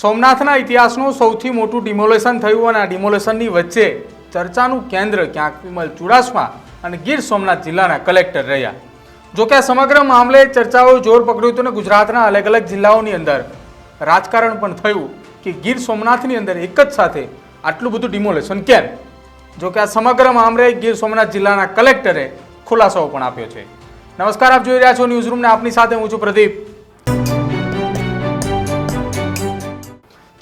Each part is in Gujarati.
સોમનાથના ઇતિહાસનું સૌથી મોટું ડિમોલેશન થયું અને આ ડિમોલેશનની વચ્ચે ચર્ચાનું કેન્દ્ર ક્યાંક વિમલ ચુડાસમા અને ગીર સોમનાથ જિલ્લાના કલેક્ટર રહ્યા. જોકે આ સમગ્ર મામલે ચર્ચાઓએ જોર પકડ્યું હતું અને ગુજરાતના અલગ અલગ જિલ્લાઓની અંદર રાજકારણ પણ થયું કે ગીર સોમનાથની અંદર એક જ સાથે આટલું બધું ડિમોલેશન કેમ? જોકે આ સમગ્ર મામલે ગીર સોમનાથ જિલ્લાના કલેક્ટરે ખુલાસાઓ પણ આપ્યો છે. નમસ્કાર, આપ જોઈ રહ્યા છો ન્યૂઝ રૂમને. આપની સાથે હું છું પ્રદીપ.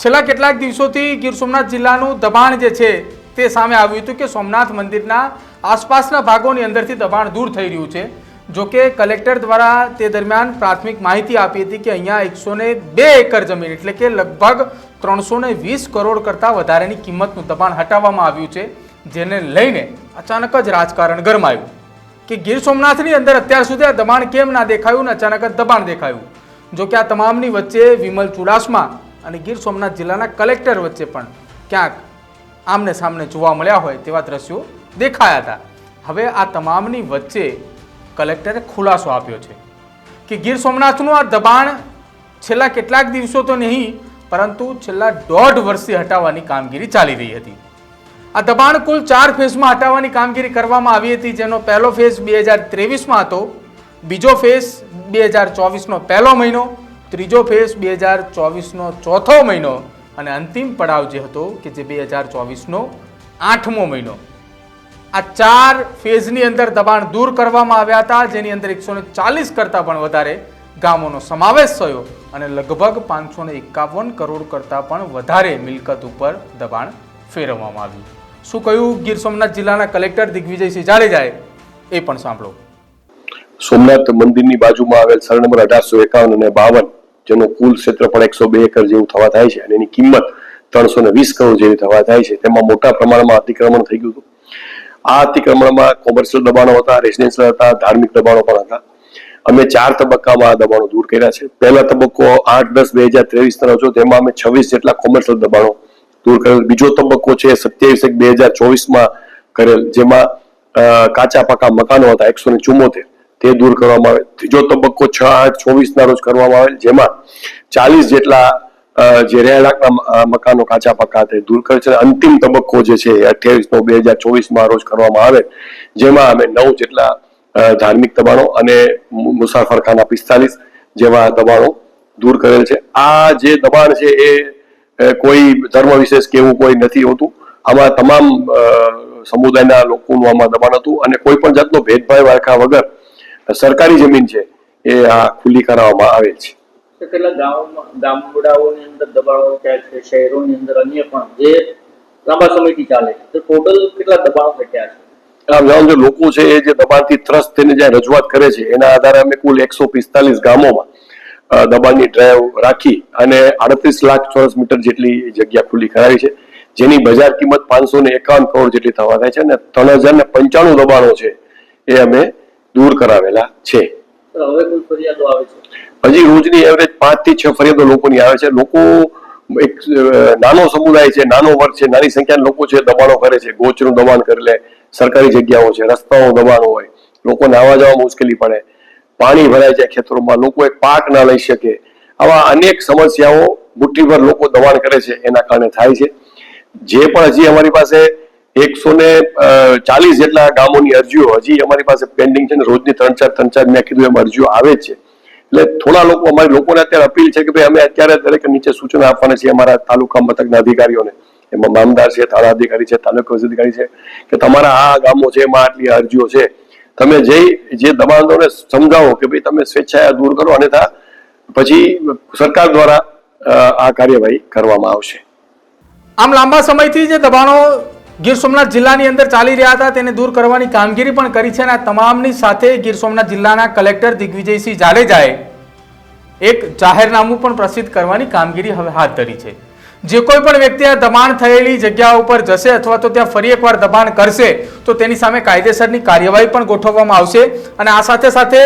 છેલ્લા કેટલાક દિવસોથી ગીર સોમનાથ જિલ્લાનું દબાણ જે છે તે સામે આવ્યું હતું કે સોમનાથ મંદિરના આસપાસના ભાગોની અંદરથી દબાણ દૂર થઈ રહ્યું છે. જો કે કલેક્ટર દ્વારા તે દરમિયાન પ્રાથમિક માહિતી આપી હતી કે અહીંયા એકસો બે એકર જમીન, એટલે કે લગભગ ત્રણસો વીસ કરોડ કરતાં વધારેની કિંમતનું દબાણ હટાવવામાં આવ્યું છે, જેને લઈને અચાનક જ રાજકારણ ગરમાયું. કે ગીર સોમનાથની અંદર અત્યાર સુધી આ દબાણ કેમ ના દેખાયું ને અચાનક જ દબાણ દેખાયું? જો કે આ તમામની વચ્ચે વિમલ ચુડાસમા અને ગીર સોમનાથ જિલ્લાના કલેક્ટર વચ્ચે પણ ક્યાંક આમને સામને જોવા મળ્યા હોય તેવા દ્રશ્યો દેખાયા હતા. હવે આ તમામની વચ્ચે કલેક્ટરે ખુલાસો આપ્યો છે કે ગીર સોમનાથનું આ દબાણ છેલ્લા કેટલાક દિવસો તો નહીં, પરંતુ છેલ્લા દોઢ વર્ષથી હટાવવાની કામગીરી ચાલી રહી હતી. આ દબાણ કુલ ચાર ફેઝમાં હટાવવાની કામગીરી કરવામાં આવી હતી. જેનો પહેલો ફેઝ બે હજાર ત્રેવીસમાં હતો. બીજો ફેઝ બે હજાર ચોવીસનો પહેલો મહિનો ત્રીજો ફેઝ બે હજાર ચોવીસનો ચોથો મહિનો અને અંતિમ પડાવ જે હતો કે જે બે હજાર ચોવીસનો આઠમો મહિનો. આ ચાર ફેઝની અંદર દબાણ દૂર કરવામાં આવ્યા હતા, જેની અંદર એકસો ચાલીસ કરતાં પણ વધારે ગામોનો સમાવેશ થયો અને લગભગ પાંચસો એકાવન કરોડ કરતાં પણ વધારે મિલકત ઉપર દબાણ ફેરવવામાં આવ્યું. શું કહ્યું ગીર સોમનાથ જિલ્લાના કલેક્ટર દિગ્વિજયસિંહ જાડેજાએ? એ પણ સાંભળો. સોમનાથ મંદિરની બાજુમાં આવેલ સર નંબર અઢારસો એકાવન અને બાવન, જેનું કુલ ક્ષેત્રફળ એકસો બે એકર જેવું થવા થાય છે અને એની કિંમત ત્રણસો ને વીસ કરોડ જેવી થવા થાય છે. તેમાં મોટા પ્રમાણમાં અતિક્રમણ થઈ ગયું હતું. આ અતિક્રમણમાં કોમર્શિયલ દબાણો હતા, રેસિડેન્શિયલ હતા, ધાર્મિક દબાણો પણ હતા. અમે ચાર તબક્કામાં આ દબાણો દૂર કર્યા છે. પહેલા તબક્કો આઠ દસ બે હજાર ત્રેવીસ નો હતો. તેમાં અમે છવ્વીસ જેટલા કોમર્શિયલ દબાણો દૂર કરેલ. બીજો તબક્કો છે સત્યાવીસ એક બે હજાર ચોવીસમાં કરેલ, જેમાં કાચા પાકા મકાનો હતા, એકસો ને ચુમ્મોતેર. તે દૂર કરવામાં આવે. ત્રીજો તબક્કો છ, આઠ ચોવીસ ના રોજ કરવામાં આવે જેમાં ચાલીસ જેટલા જે રહેણાંકના મકાનો કાચા પાકા તે દૂર કરે છે. અંતિમ તબક્કો જે છે એ અઠ્યાવીસ નો બે હજાર ચોવીસમાં રોજ કરવામાં આવે, જેમાં અમે નવ જેટલા ધાર્મિક દબાણો અને મુસાફરખાના પિસ્તાલીસ જેવા દબાણો દૂર કરેલ છે. આ જે દબાણ છે એ કોઈ ધર્મ વિશેષ કે એવું કોઈ નથી હોતું. આમાં તમામ સમુદાયના લોકોનું આમાં દબાણ હતું અને કોઈ પણ જાતનો ભેદભાવ રાખ્યા વગર સરકારી જમીન છે એ આ ખુલ્લી કરાવવામાં આવે છે. કેટલા ગામોમાં ગામડાઓની અંદર દબાણો થયા છે શહેરોની અંદર અન્ય પણ જે લાંબા સમયથી ચાલે છે તો ટોટલ કેટલા દબાણો ઘટ્યા છે? આ ગામ જે લોકો છે એ જે દબાણથી ત્રસ્ત થઈને જ્યાં રજૂઆત કરે છે એના આધારે અમે કુલ એકસો પિસ્તાલીસ ગામોમાં દબાણની ડ્રાઈવ રાખી અને આડત્રીસ લાખ ચોરસ મીટર જેટલી જગ્યા ખુલ્લી કરાવી છે જેની બજાર કિંમત પાંચસો ને એકાવન કરોડ જેટલી થવા થાય છે અને ત્રણ હજાર ને પંચાણું દબાણો છે એ અમે દૂર કરાવેલા છે. છે? હજી રોજની એવરેજ પાંચથી છ ફરિયાદો લોકોની આવે છે. લોકો એક નાનો સમુદાય છે નાનો વર્ગ છે નાની સંખ્યાના લોકો છે દબાણો કરે છે ગોચનું દબાણ કરી લે સરકારી જગ્યાઓ છે રસ્તાઓ દબાણો હોય લોકોને આવવા જવા મુશ્કેલી પડે પાણી ભરાય જાય ખેતરોમાં લોકો એક પાક ના લઈ શકે. આવા અનેક સમસ્યાઓ મુઠ્ઠીભર લોકો દબાણ કરે છે એના કારણે થાય છે. જે પણ હજી અમારી પાસે એકસો ને ચાલીસ જેટલા ગામોની અરજીઓ હજી અમારી પાસે પેન્ડિંગ છે ને રોજની ત્રણ ચાર ત્રણ ચાર મેં કીધું એમ અરજીઓ આવે જ છે. એટલે થોડા લોકો, અમારી લોકોને અત્યારે અપીલ છે કે ભાઈ અમે અત્યારે દરેક નીચે સૂચના આપવાના છીએ અમારા તાલુકા મથકના અધિકારીઓને. એમાં મામદાર છે થાણા અધિકારી છે, તાલુકા અધિકારી છે, કે તમારા આ ગામો છે, એમાં આટલી અરજીઓ છે. તમે જઈ જે દબાણોને સમજાવો કે ભાઈ તમે સ્વેચ્છાએ દૂર કરો અને પછી સરકાર દ્વારા આ કાર્યવાહી કરવામાં આવશે. આમ લાંબા સમયથી જે દબાણો ગીર સોમનાથ જિલ્લાની અંદર ચાલી રહ્યા હતા, તેને દૂર કરવાની કામગીરી પણ કરી છે અને આ તમામની સાથે ગીર સોમનાથ જિલ્લાના કલેક્ટર દિગ્વિજયસિંહ જાડેજાએ એક જાહેરનામું પણ પ્રસિદ્ધ કરવાની કામગીરી હવે હાથ ધરી છે. જે કોઈ પણ વ્યક્તિ આ દબાણ થયેલી જગ્યા ઉપર જશે અથવા તો ત્યાં ફરી એકવાર દબાણ કરશે, તો તેની સામે કાયદેસરની કાર્યવાહી પણ ગોઠવવામાં આવશે અને આ સાથે સાથે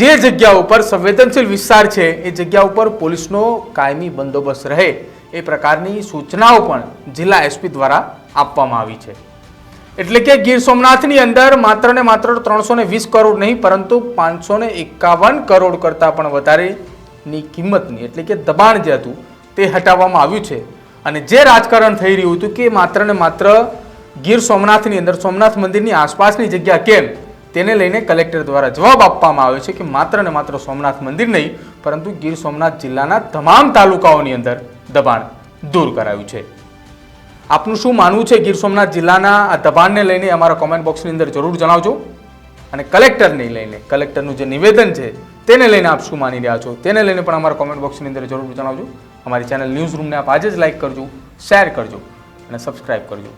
જે જગ્યા ઉપર સંવેદનશીલ વિસ્તાર છે, એ જગ્યા ઉપર પોલીસનો કાયમી બંદોબસ્ત રહે એ પ્રકારની સૂચનાઓ પણ જિલ્લા એસપી દ્વારા આપવામાં આવી છે. એટલે કે ગીર સોમનાથની અંદર માત્ર ને માત્ર ત્રણસો વીસ કરોડ નહીં, પરંતુ પાંચસો એકાવન કરોડ કરતાં પણ વધારેની કિંમતની, એટલે કે દબાણ જે હતું તે હટાવવામાં આવ્યું છે. અને જે રાજકારણ થઈ રહ્યું હતું કે માત્ર ને માત્ર ગીર સોમનાથની અંદર, સોમનાથ મંદિરની આસપાસની જગ્યા કેમ, તેને લઈને કલેક્ટર દ્વારા જવાબ આપવામાં આવ્યો છે કે માત્ર ને માત્ર સોમનાથ મંદિર નહીં, પરંતુ ગીર સોમનાથ જિલ્લાના તમામ તાલુકાઓની અંદર દબાણ દૂર કરાયું છે. આપનું શું માનવું છે ગીર સોમનાથ જિલ્લાના આ દબાણને લઈને? અમારા કોમેન્ટ બોક્સની અંદર જરૂર જણાવજો. અને કલેક્ટરને લઈને, કલેક્ટરનું જે નિવેદન છે, તેને લઈને આપ શું માની રહ્યા છો? તેને લઈને પણ અમારા કોમેન્ટ બોક્સની અંદર જરૂર જણાવજો. અમારી ચેનલ ન્યૂઝ રૂમને આપ આજે જ લાઈક કરજો શેર કરજો અને સબસ્ક્રાઈબ કરજો.